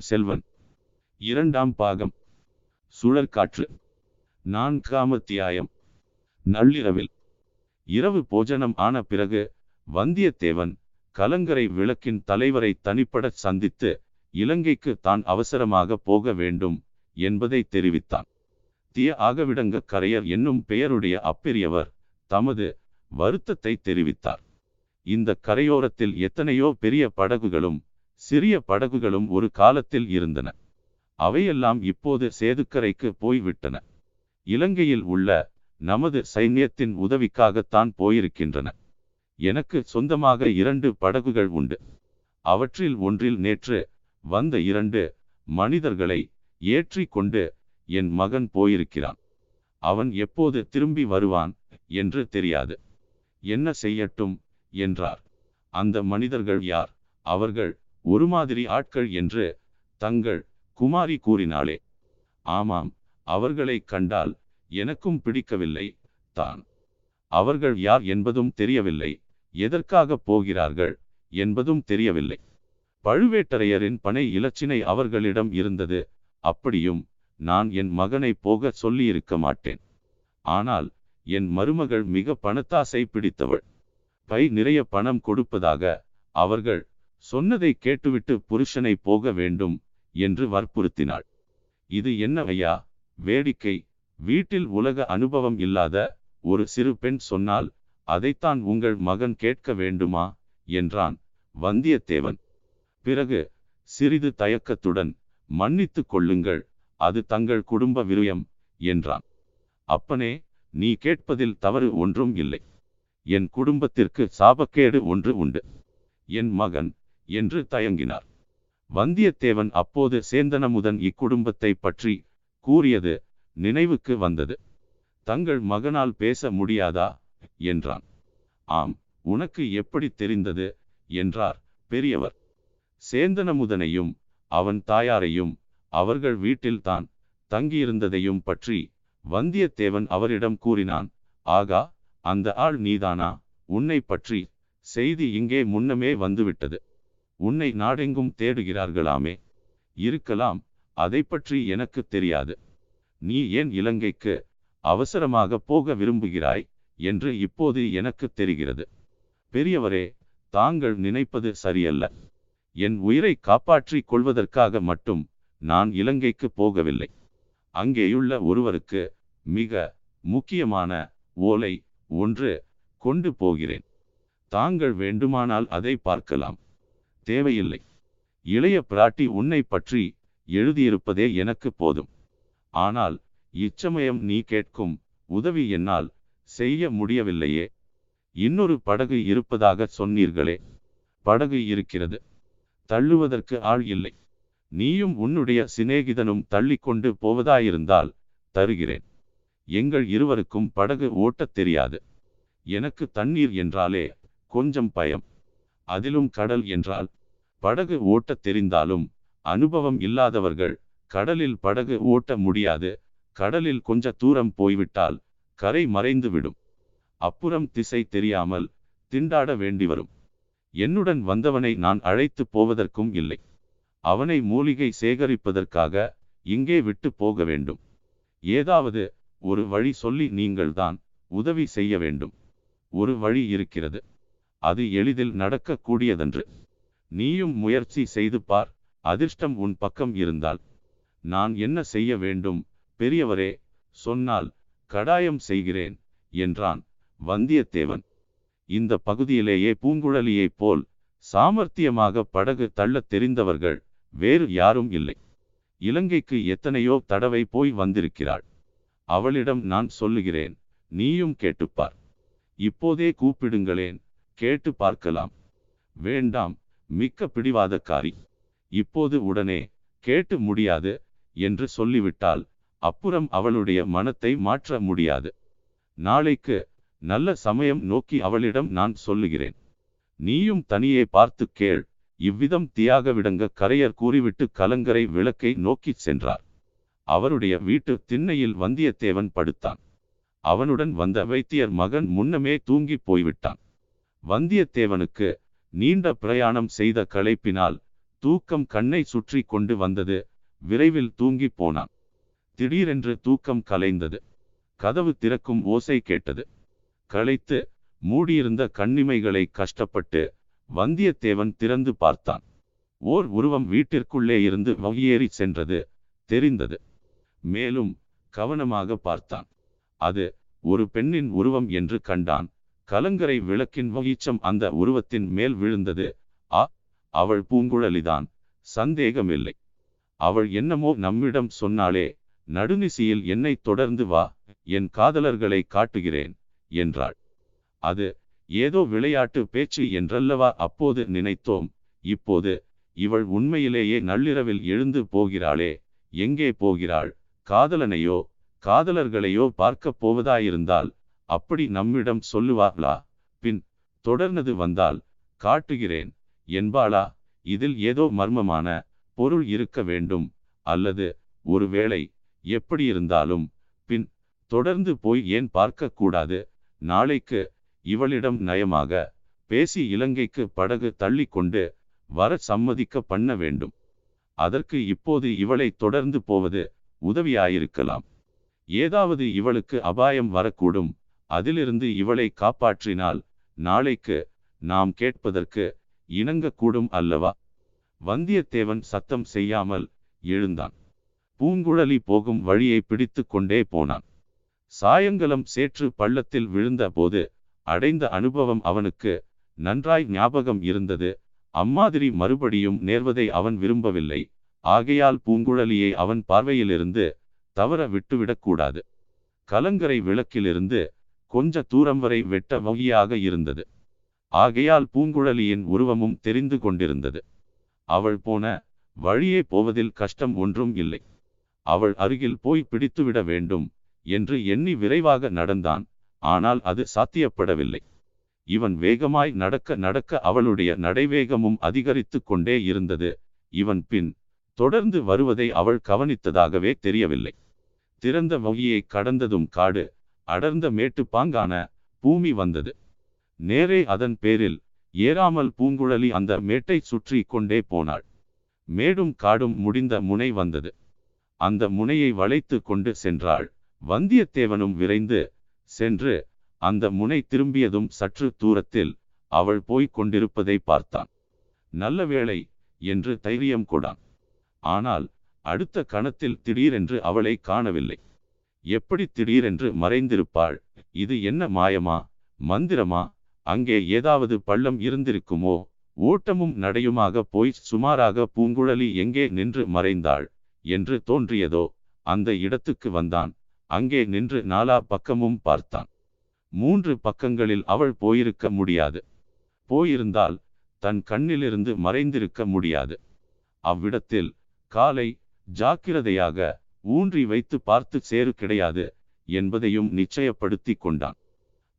பொன்னியின் செல்வன். இரண்டாம் பாகம். சுழற்காற்று. நான்காம் அத்தியாயம். நள்ளிரவில். இரவு போஜனம் ஆன பிறகு வந்தியத்தேவன் கலங்கரை விளக்கின் தலைவரை தனிப்படச் சந்தித்து இலங்கைக்கு தான் அவசரமாக போக வேண்டும் என்பதை தெரிவித்தான். திய ஆகவிடங்க கரையர் என்னும் பெயருடைய அப்பெரியவர் தமது வருத்தத்தை தெரிவித்தார். இந்த கரையோரத்தில் எத்தனையோ பெரிய படகுகளும் சிறிய படகுகளும் ஒரு காலத்தில் இருந்தன. அவையெல்லாம் இப்போது சேதுக்கரைக்கு போய்விட்டன. இலங்கையில் உள்ள நமது சைன்யத்தின் உதவிக்காகத்தான் போயிருக்கின்றன. எனக்கு சொந்தமாக இரண்டு படகுகள் உண்டு. அவற்றில் ஒன்றில் நேற்று வந்த இரண்டு மனிதர்களை ஏற்றி கொண்டு என் மகன் போயிருக்கிறான். அவன் எப்போது திரும்பி வருவான் என்று தெரியாது. என்ன செய்யட்டும்? என்றார். அந்த மனிதர்கள் யார்? அவர்கள் ஒரு மாதிரி ஆட்கள் என்று தங்கள் குமாரி கூறினாளே. ஆமாம் அவர்களை கண்டால் எனக்கும் பிடிக்கவில்லை தான். அவர்கள் யார் என்பதும் தெரியவில்லை எதற்காக போகிறார்கள் என்பதும் தெரியவில்லை. பழுவேட்டரையரின் பனை இலச்சினை அவர்களிடம் இருந்தது அப்படியும் நான் என் மகனை போக சொல்லியிருக்க மாட்டேன். ஆனால் என் மருமகள் மிக பணத்தாசை பிடித்தவள். பை நிறைய பணம் கொடுப்பதாக அவர்கள் சொன்னதை கேட்டுவிட்டு புருஷனை போக வேண்டும் என்று வற்புறுத்தினாள். இது என்னவையா வேடிக்கை. வீட்டில் உலக அனுபவம் இல்லாத ஒரு சிறு பெண் சொன்னால் அதைத்தான் உங்கள் மகன் கேட்க வேண்டுமா? என்றான் வந்தியத்தேவன். பிறகு சிறிது தயக்கத்துடன் மன்னித்து கொள்ளுங்கள் அது தங்கள் குடும்ப விருயம் என்றான். அப்பனே நீ கேட்பதில் தவறு ஒன்றும் இல்லை. என் குடும்பத்திற்கு சாபக்கேடு ஒன்று உண்டு. என் மகன் என்று தயங்கினார். வந்தியத்தேவன் அப்போது சேந்தனமுதன் இக்குடும்பத்தை பற்றி கூறியது நினைவுக்கு வந்தது. தங்கள் மகனால் பேச முடியாதா? என்றான். ஆம் உனக்கு எப்படி தெரிந்தது? என்றார் பெரியவர். சேந்தனமுதனையும் அவன் தாயாரையும் அவர்கள் வீட்டில்தான் தங்கியிருந்ததையும் பற்றி வந்தியத்தேவன் அவரிடம் கூறினான். ஆகா அந்த ஆள் நீதானா? உன்னை பற்றி செய்தி இங்கே முன்னமே வந்துவிட்டது. உன்னை நாடெங்கும் தேடுகிறார்களாமே. இருக்கலாம் அதை பற்றி எனக்கு தெரியாது. நீ ஏன் இலங்கைக்கு அவசரமாக போக விரும்புகிறாய் என்று இப்போது எனக்கு தெரிகிறது. பெரியவரே தாங்கள் நினைப்பது சரியல்ல. என் உயிரை காப்பாற்றிக் கொள்வதற்காக மட்டும் நான் இலங்கைக்கு போகவில்லை. அங்கேயுள்ள ஒருவருக்கு மிக முக்கியமான ஓலை ஒன்று கொண்டு போகிறேன். தாங்கள் வேண்டுமானால் அதை பார்க்கலாம். தேவையில்லை. இளைய பிராட்டி உன்னை பற்றி எழுதியிருப்பதே எனக்கு போதும். ஆனால் இச்சமயம் நீ கேட்கும் உதவி என்னால் செய்ய முடியவில்லையே. இன்னொரு படகு இருப்பதாக சொன்னீர்களே. படகு இருக்கிறது. தள்ளுவதற்கு ஆள் இல்லை. நீயும் உன்னுடைய சிநேகிதனும் தள்ளிக்கொண்டு போவதாயிருந்தால் தருகிறேன். எங்கள் இருவருக்கும் படகு ஓட்டத் தெரியாது. எனக்கு தண்ணீர் என்றாலே கொஞ்சம் பயம். அதிலும் கடல் என்றால் படகு ஓட்டத் தெரிந்தாலும் அனுபவம் இல்லாதவர்கள் கடலில் படகு ஓட்ட முடியாது. கடலில் கொஞ்ச தூரம் போய்விட்டால் கரை மறைந்துவிடும். அப்புறம் திசை தெரியாமல் திண்டாட வேண்டி வரும் என்னுடன் வந்தவனை நான் அழைத்து போவதற்கும் இல்லை. அவனை மூலிகை சேகரிப்பதற்காக இங்கே விட்டு போக வேண்டும். ஏதாவது ஒரு வழி சொல்லி நீங்கள்தான் உதவி செய்ய வேண்டும். ஒரு வழி இருக்கிறது. அது எளிதில் நடக்கக்கூடியதன்று நீயும் முயற்சி செய்து பார் அதிர்ஷ்டம் உன் பக்கம் இருந்தால். நான் என்ன செய்ய வேண்டும்? பெரியவரே சொன்னால் கடாயம் செய்கிறேன் என்றான் வந்தியத்தேவன். இந்த பகுதியிலேயே பூங்குழலியைப் போல் சாமர்த்தியமாக படகு தள்ளத் தெரிந்தவர்கள் வேறு யாரும் இல்லை. இலங்கைக்கு எத்தனையோ தடவை போய் வந்திருக்கிறாள். அவளிடம் நான் சொல்லுகிறேன் நீயும் கேட்டுப்பார். இப்போதே கூப்பிடுங்களேன் கேட்டு பார்க்கலாம். வேண்டாம் மிக்க பிடிவாதக்காரி. இப்போது உடனே கேட்டு முடியாது என்று சொல்லிவிட்டால் அப்புறம் அவளுடைய மனத்தை மாற்ற முடியாது. நாளைக்கு நல்ல சமயம் நோக்கி அவளிடம் நான் சொல்லுகிறேன். நீயும் தனியே பார்த்து கேள். இவ்விதம் தியாக விடங்க கரையர் கூறிவிட்டு கலங்கரை விளக்கை நோக்கிச் சென்றார். அவருடைய வீட்டு திண்ணையில் வந்தியத்தேவன் படுத்தான். அவனுடன் வந்த வைத்தியர் மகன் முன்னமே தூங்கி போய்விட்டான். வந்தியத்தேவனுக்கு நீண்ட பிரயாணம் செய்த களைப்பினால் தூக்கம் கண்ணை சுற்றி கொண்டு வந்தது. விரைவில் தூங்கி போனான். திடீரென்று தூக்கம் கலைந்தது. கதவு திறக்கும் ஓசை கேட்டது. களைத்து மூடியிருந்த கண்ணிமைகளை கஷ்டப்பட்டு வந்தியத்தேவன் திறந்து பார்த்தான். ஓர் உருவம் வீட்டிற்குள்ளே இருந்து வகையேறி சென்றது. தெரிந்தது. மேலும் கவனமாக பார்த்தான். அது ஒரு பெண்ணின் உருவம் என்று கண்டான். கலங்கரை விளக்கின் வகிச்சம் அந்த உருவத்தின் மேல் விழுந்தது. ஆ அவள் பூங்குழலிதான். சந்தேகமில்லை. அவள் என்னமோ நம்மிடம் சொன்னாளே நடுநிசியில் என்னை தொடர்ந்து வா என் காதலர்களை காட்டுகிறேன் என்றாள். அது ஏதோ விளையாட்டு பேச்சு என்றல்லவா அப்போது நினைத்தோம். இப்போது இவள் உண்மையிலேயே நள்ளிரவில் எழுந்து போகிறாளே எங்கே போகிறாள்? காதலனையோ காதலர்களையோ பார்க்கப் போவதாயிருந்தால் அப்படி நம்மிடம் சொல்லுவார்களா? பின் தொடர்ந்தது வந்தால் காட்டுகிறேன். என்பாளா? இதில் ஏதோ மர்மமான பொருள் இருக்க வேண்டும். அல்லது ஒருவேளை எப்படியிருந்தாலும் பின் தொடர்ந்து போய் ஏன் பார்க்க கூடாது? நாளைக்கு இவளிடம் நயமாக பேசி இலங்கைக்கு படகு தள்ளி கொண்டு வர சம்மதிக்க பண்ண வேண்டும். அதற்கு இப்போது இவளை தொடர்ந்து போவது உதவியாயிருக்கலாம். ஏதாவது இவளுக்கு அபாயம் வரக்கூடும். அதிலிருந்து இவளை காப்பாற்றினால் நாளைக்கு நாம் கேட்பதற்கு இணங்கக்கூடும் அல்லவா? வந்தியத்தேவன் சத்தம் செய்யாமல் எழுந்தான். பூங்குழலி போகும் வழியை பிடித்து கொண்டே போனான். சாயங்கலம் சேற்று பள்ளத்தில் விழுந்த போது அடைந்த அனுபவம் அவனுக்கு நன்றாய் ஞாபகம் இருந்தது. அம்மாதிரி மறுபடியும் நேர்வதை அவன் விரும்பவில்லை. ஆகையால் பூங்குழலியை அவன் பார்வையிலிருந்து தவற விட்டுவிடக்கூடாது. கலங்கரை விளக்கிலிருந்து கொஞ்ச தூரம் வரை வெட்ட வகையாக இருந்தது. ஆகையால் பூங்குழலியின் உருவமும் தெரிந்து கொண்டிருந்தது. அவள் போன வழியே போவதில் கஷ்டம் ஒன்றும் இல்லை. அவள் அருகில் போய் பிடித்துவிட வேண்டும் என்று எண்ணி விரைவாக நடந்தான். ஆனால் அது சாத்தியப்படவில்லை. இவன் வேகமாய் நடக்க நடக்க அவளுடைய நடைவேகமும் அதிகரித்து கொண்டே இருந்தது. இவன் பின் தொடர்ந்து வருவதை அவள் கவனித்ததாகவே தெரியவில்லை. திறந்த வகையை கடந்ததும் காடு அடர்ந்த மேட்டுப்பாங்கான பூமி வந்தது. நேரே அதன் பேரில் ஏறாமல் பூங்குழலி அந்த மேட்டை சுற்றி கொண்டே போனாள். மேடும் காடும் முடிந்த முனை வந்தது. அந்த முனையை வளைத்து கொண்டு சென்றாள். வந்தியத்தேவனும் விரைந்து சென்று அந்த முனை திரும்பியதும் சற்று தூரத்தில் அவள் போய்க் கொண்டிருப்பதை பார்த்தான். நல்ல வேளை என்று தைரியம் கொடான் ஆனால் அடுத்த கணத்தில் திடீரென்று அவளை காணவில்லை. எப்படி திடீரென்று மறைந்திருப்பாள்? இது என்ன மாயமா? மந்திரமா? அங்கே ஏதாவது பள்ளம் இருந்திருக்குமோ? ஓட்டமும் நடையுமாக போய் சுமாராக பூங்குழலி எங்கே நின்று மறைந்தாள்? என்று தோன்றியதோ அந்த இடத்துக்கு வந்தான். அங்கே நின்று நாலா பக்கமும் பார்த்தான். மூன்று பக்கங்களில் அவள் போயிருக்க முடியாது. போயிருந்தால் தன் கண்ணிலிருந்து மறைந்திருக்க முடியாது. அவ்விடத்தில் காலை ஜாக்கிரதையாக ஊன்றி வைத்து பார்த்து சேரு கிடையாது என்பதையும் நிச்சயப்படுத்தி கொண்டான்.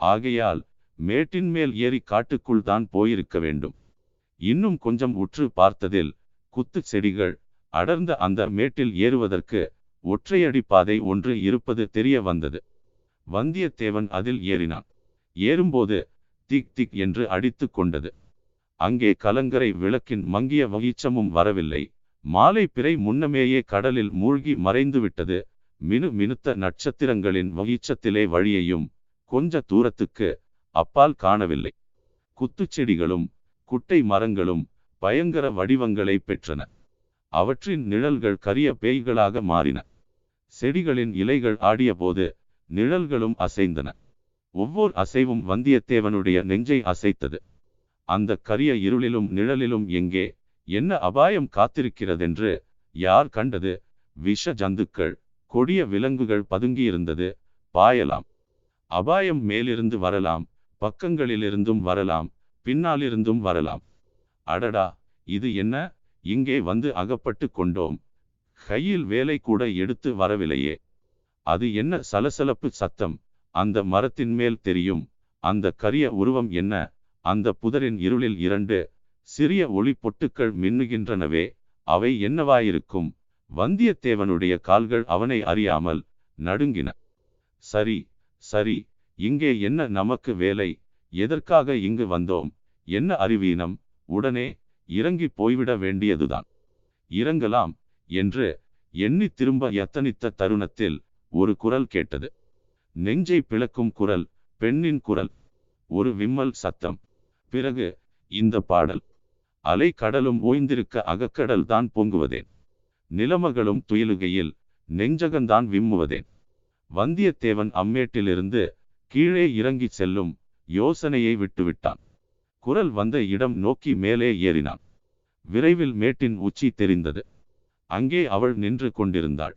ஆகையால் மேட்டின் மேல் ஏறி காட்டுக்குள் தான் போயிருக்க வேண்டும். இன்னும் கொஞ்சம் உற்று பார்த்ததில் குத்து செடிகள் அடர்ந்த அந்த மேட்டில் ஏறுவதற்கு ஒற்றையடி பாதை ஒன்று இருப்பது தெரிய வந்தது. வந்தியத்தேவன் அதில் ஏறினான். ஏறும்போது திக் திக் என்று அடித்து கொண்டது. அங்கே கலங்கரை விளக்கின் மங்கிய வகிச்சமும் வரவில்லை. மாலை பிறை முன்னமேயே கடலில் மூழ்கி மறைந்துவிட்டது. மினு மினுத்த நட்சத்திரங்களின் வகிச்சத்திலே வழியையும் கொஞ்ச தூரத்துக்கு அப்பால் காணவில்லை. குத்துச்செடிகளும் குட்டை மரங்களும் பயங்கர வடிவங்களை பெற்றன. அவற்றின் நிழல்கள் கரிய பேய்களாக மாறின. செடிகளின் இலைகள் ஆடியபோது நிழல்களும் அசைந்தன. ஒவ்வொரு அசைவும் வந்தியத்தேவனுடைய நெஞ்சை அசைத்தது. அந்த கரிய இருளிலும் நிழலிலும் எங்கே என்ன அபாயம் காத்திருக்கிறதென்று யார் கண்டது? விஷ ஜந்துக்கள் கொடிய விலங்குகள் பதுங்கியிருந்தது. பாயலாம். அபாயம் மேலிருந்து வரலாம் பக்கங்களிலிருந்தும் வரலாம் பின்னாலிருந்தும் வரலாம். அடடா இது என்ன? இங்கே வந்து அகப்பட்டு கொண்டோம். கையில் வேலை கூட எடுத்து வரவில்லையே. அது என்ன சலசலப்பு சத்தம்? அந்த மரத்தின் மேல் தெரியும். அந்த கரிய உருவம் என்ன? அந்த புதரின் இருளில் இரண்டு சிறிய ஒளி பொட்டுக்கள் மின்னுகின்றனவே அவை என்னவாயிருக்கும்? வந்தியத்தேவனுடைய கால்கள் அவனை அறியாமல் நடுங்கின. சரி சரி இங்கே என்ன நமக்கு வேலை? எதற்காக இங்கு வந்தோம்? என்ன அறிவீனம்? உடனே இறங்கி போய்விட வேண்டியதுதான். இறங்கலாம் என்று எண்ணி திரும்ப எத்தனித்த தருணத்தில் ஒரு குரல் கேட்டது. நெஞ்சை பிளக்கும் குரல் பெண்ணின் குரல். ஒரு விம்மல் சத்தம். பிறகு இந்த பாடல். அலை கடலும் ஓய்ந்திருக்க அகக்கடல் தான் பொங்குவதேன். நிலமகளும் துயிலுகையில் நெஞ்சகந்தான் விம்முவதேன். வந்தியத்தேவன் அம்மேட்டிலிருந்து கீழே இறங்கி செல்லும் யோசனையை விட்டுவிட்டான். குரல் வந்த இடம் நோக்கி மேலே ஏறினான். விரைவில் மேட்டின் உச்சி தெரிந்தது. அங்கே அவள் நின்று கொண்டிருந்தாள்.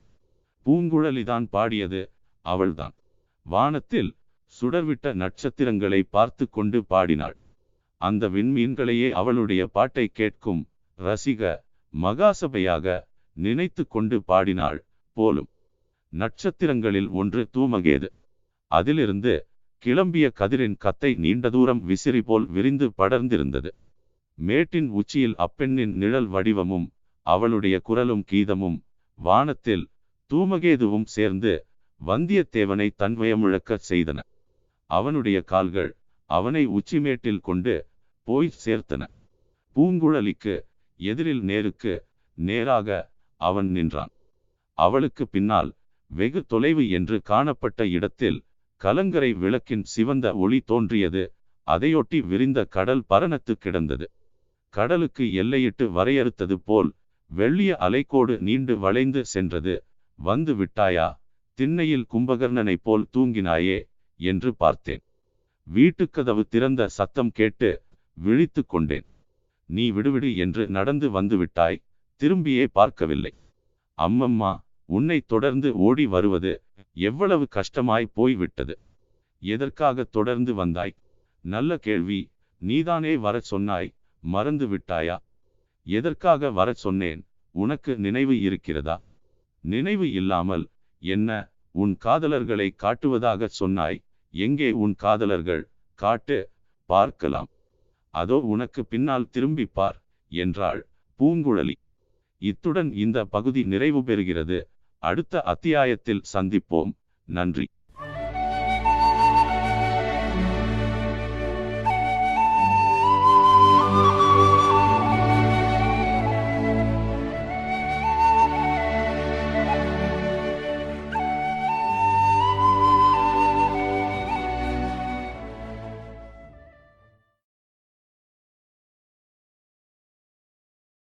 பூங்குழலிதான் பாடியது அவள்தான். வானத்தில் சுடர்விட்ட நட்சத்திரங்களை பார்த்து கொண்டு பாடினாள். அந்த விண்மீன்களையே அவளுடைய பாட்டை கேட்கும் ரசிக மகாசபையாக நினைத்து கொண்டு பாடினாள் போலும். நட்சத்திரங்களில் ஒன்று தூமகேது. அதிலிருந்து கிளம்பிய கதிரின் கத்தை நீண்ட தூரம் விசிறி போல் விரிந்து படர்ந்திருந்தது. மேட்டின் உச்சியில் அப்பெண்ணின் நிழல் வடிவமும் அவளுடைய குரலும் கீதமும் வானத்தில் தூமகேதுவும் சேர்ந்து வந்தியத்தேவனை தன்வயமுழக்கச் செய்தன. அவனுடைய கால்கள் அவனை உச்சிமேட்டில் கொண்டு போய் சேர்த்தன. பூங்குழலிக்கு எதிரில் நேருக்கு நேராக அவன் நின்றான். அவளுக்கு பின்னால் வெகு தொலைவு என்று காணப்பட்ட இடத்தில் கலங்கரை விளக்கின் சிவந்த ஒளி தோன்றியது. அதையொட்டி விரிந்த கடல் பரணத்து கிடந்தது. கடலுக்கு எல்லையிட்டு வரையறுத்தது போல் வெள்ளிய அலைக்கோடு நீண்டு வளைந்து சென்றது. வந்து விட்டாயா? திண்ணையில் கும்பகர்ணனைப் போல் தூங்கினாயே? என்று பார்த்தேன். வீட்டுக்கதவு திறந்த சத்தம் கேட்டு விழித்து கொண்டேன் நீ விடுவிடு என்று நடந்து வந்து விட்டாய் திரும்பியே பார்க்கவில்லை. அம்மம்மா உன்னை தொடர்ந்து ஓடி வருவது எவ்வளவு கஷ்டமாய் போய்விட்டது. எதற்காக தொடர்ந்து வந்தாய்? நல்ல கேள்வி. நீதானே வர சொன்னாய். மறந்து விட்டாயா? எதற்காக வர சொன்னேன்? உனக்கு நினைவு இருக்கிறதா? நினைவு இல்லாமல் என்ன உன் காதலர்களை காட்டுவதாக சொன்னாய்? எங்கே உன் காதலர்கள்? காட்டு பார்க்கலாம். அதோ உனக்கு பின்னால் திரும்பிப்பார் என்றாள் பூங்குழலி. இத்துடன் இந்த பகுதி நிறைவு பெறுகிறது. அடுத்த அத்தியாயத்தில் சந்திப்போம். நன்றி.